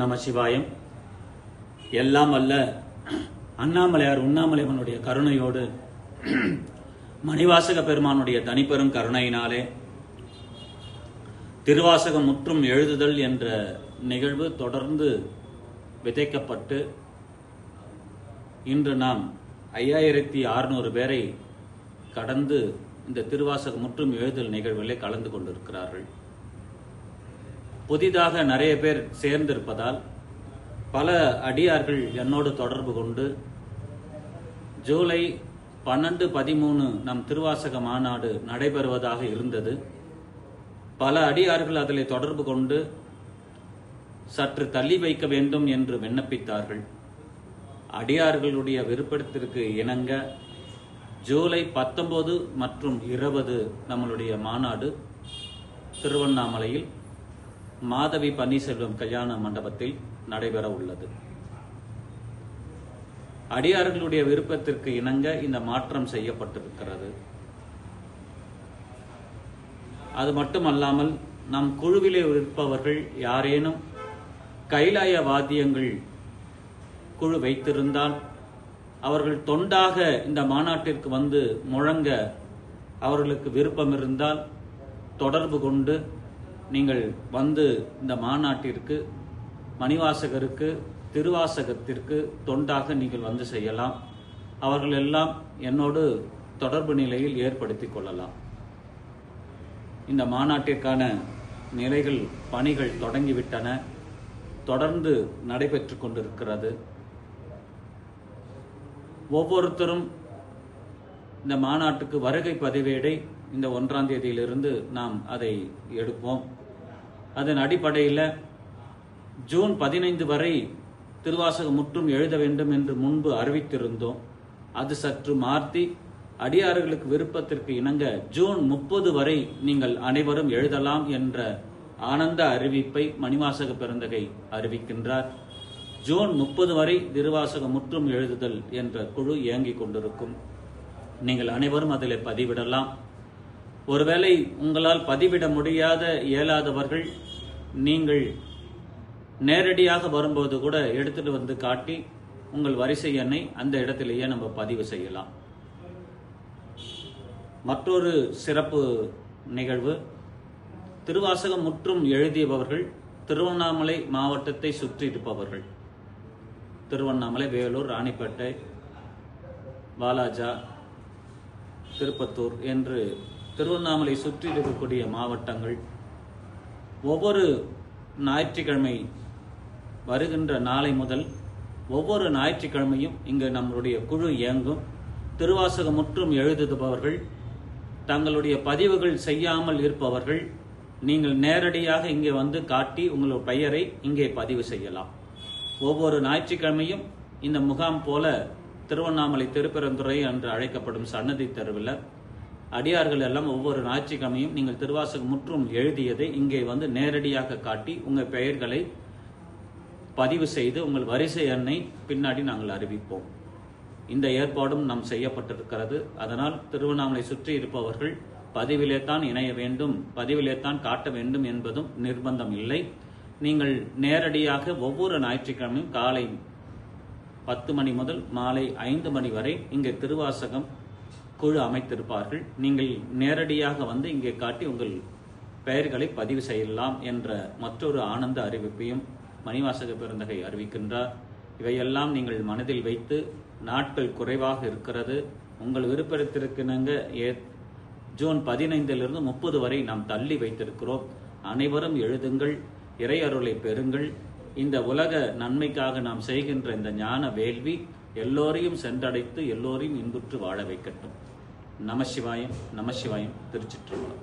நம சிவாயம். எல்லாம் அல்ல அண்ணாமலையார் உண்ணாமலைவனுடைய கருணையோடு மணிவாசக பெருமானுடைய தனிப்பெரும் கருணையினாலே திருவாசகம் முற்றும் எழுதுதல் என்ற நிகழ்வு தொடர்ந்து விதைக்கப்பட்டு இன்று நாம் ஐயாயிரத்தி அறுநூறு பேரை கடந்து இந்த திருவாசகம் முற்றும் எழுதல் நிகழ்வுகளில் கலந்து கொண்டிருக்கிறார்கள். புதிதாக நிறைய பேர் சேர்ந்திருப்பதால் பல அடியார்கள் என்னோடு தொடர்பு கொண்டு ஜூலை பன்னெண்டு பதிமூணு நம் திருவாசக மாநாடு நடைபெறுவதாக இருந்தது. பல அடியார்கள் அதில் தொடர்பு கொண்டு சற்று தள்ளி வைக்க வேண்டும் என்று விண்ணப்பித்தார்கள். அடியார்களுடைய விருப்பத்திற்கு இணங்க ஜூலை பத்தொன்பது மற்றும் இருபது நம்மளுடைய மாநாடு திருவண்ணாமலையில் மாதவி பன்னீர்செல்வம் கல்யாண மண்டபத்தில் நடைபெற உள்ளது. அடியார்களுடைய விருப்பத்திற்கு இணங்க இந்த மாற்றம் செய்யப்பட்டிருக்கிறது. அது மட்டுமல்லாமல் நம் குழுவிலே இருப்பவர்கள் யாரேனும் கைலாய வாத்தியங்கள் குழு வைத்திருந்தால் அவர்கள் தொண்டாக இந்த மாநாட்டிற்கு வந்து முழங்க அவர்களுக்கு விருப்பம் இருந்தால் தொடர்பு கொண்டு நீங்கள் வந்து இந்த மாநாட்டிற்கு மணிவாசகருக்கு திருவாசகத்திற்கு தொண்டாக நீங்கள் வந்து செய்யலாம். அவர்கள் எல்லாம் என்னோடு தொடர்பு நிலையில் ஏற்படுத்திக் கொள்ளலாம். இந்த மாநாட்டிற்கான நிலைகள் பணிகள் தொடங்கிவிட்டன. தொடர்ந்து நடைபெற்று கொண்டிருக்கிறது. ஒவ்வொருத்தரும் இந்த மாநாட்டுக்கு வருகை பதிவேடை இந்த ஒன்றாம் தேதியிலிருந்து நாம் அதை எடுப்போம். அதன் அடிப்படையில் ஜூன் பதினைந்து வரை திருவாசகம் முற்றும் எழுத வேண்டும் என்று முன்பு அறிவித்திருந்தோம். அது சற்று மாற்றி அடியார்களுக்கு விருப்பத்திற்கு இணங்க ஜூன் முப்பது வரை நீங்கள் அனைவரும் எழுதலாம் என்ற ஆனந்த அறிவிப்பை மணிவாசக பெருந்தகை அறிவிக்கின்றார். ஜூன் முப்பது வரை திருவாசகம் முற்றும் எழுதுதல் என்ற குழு இயங்கிக் கொண்டிருக்கும். நீங்கள் அனைவரும் அதில் பதிவிடலாம். ஒருவேளை உங்களால் பதிவிட முடியாத இயலாதவர்கள் நீங்கள் நேரடியாக வரும்போது கூட எடுத்துட்டு வந்து காட்டி உங்கள் வரிசை எண்ணை அந்த இடத்திலேயே நம்ம பதிவு செய்யலாம். மற்றொரு சிறப்பு நிகழ்வு. திருவாசகம் முற்றும் எழுதியவர்கள் திருவண்ணாமலை மாவட்டத்தை சுற்றி இருப்பவர்கள். திருவண்ணாமலை வேலூர் ராணிப்பேட்டை வாலாஜா திருப்பத்தூர் என்று திருவண்ணாமலை சுற்றி இருக்கக்கூடிய மாவட்டங்கள். ஒவ்வொரு ஞாயிற்றுக்கிழமை வருகின்ற நாளை முதல் ஒவ்வொரு ஞாயிற்றுக்கிழமையும் இங்கு நம்மளுடைய குழு இயங்கும். திருவாசகம் முற்றும் எழுதுபவர்கள் தங்களுடைய பதிவுகள் செய்யாமல் இருப்பவர்கள் நீங்கள் நேரடியாக இங்கே வந்து காட்டி உங்களோட பெயரை இங்கே பதிவு செய்யலாம். ஒவ்வொரு ஞாயிற்றுக்கிழமையும் இந்த முகாம் போல திருவண்ணாமலை திருப்பெருந்துறை என்று அழைக்கப்படும் சன்னதி தெருவில் அடியார்கள் எல்லாம் ஒவ்வொரு ஞாயிற்றுக்கிழமையும் நீங்கள் திருவாசகம் முற்றும் எழுதியதை இங்கே வந்து நேரடியாக காட்டி உங்கள் பெயர்களை பதிவு செய்து உங்கள் வரிசை எண்ணை பின்னாடி நாங்கள் அறிவிப்போம். இந்த ஏற்பாடும் நாம் செய்யப்பட்டிருக்கிறது. அதனால் திருவண்ணாமலை சுற்றி இருப்பவர்கள் பதிவிலே தான் இணைய வேண்டும் பதிவிலே தான் காட்ட வேண்டும் என்பதும் நிர்பந்தம் இல்லை. நீங்கள் நேரடியாக ஒவ்வொரு ஞாயிற்றுக்கிழமையும் காலை பத்து மணி முதல் மாலை ஐந்து மணி வரை இங்கே திருவாசகம் குழு அமைத்திருப்பார்கள். நீங்கள் நேரடியாக வந்து இங்கே காட்டி உங்கள் பெயர்களை பதிவு செய்யலாம் என்ற மற்றொரு ஆனந்த அறிவிப்பையும் மணிவாசக பெருந்தகை அறிவிக்கின்றார். இவையெல்லாம் நீங்கள் மனதில் வைத்து நாட்கள் குறைவாக இருக்கிறது. உங்கள் விருப்பத்திற்கிணங்க ஏ ஜூன் பதினைந்திலிருந்து முப்பது வரை நாம் தள்ளி வைத்திருக்கிறோம். அனைவரும் எழுதுங்கள் இறை அருளை பெறுங்கள். இந்த உலக நன்மைக்காக நாம் செய்கின்ற இந்த ஞான வேள்வி எல்லோரையும் சென்றடைத்து எல்லோரையும் இன்புற்று வாழ வைக்கட்டும். நமசிவாயம் நமசிவாயம் திருச்சிற்றம்பலம்.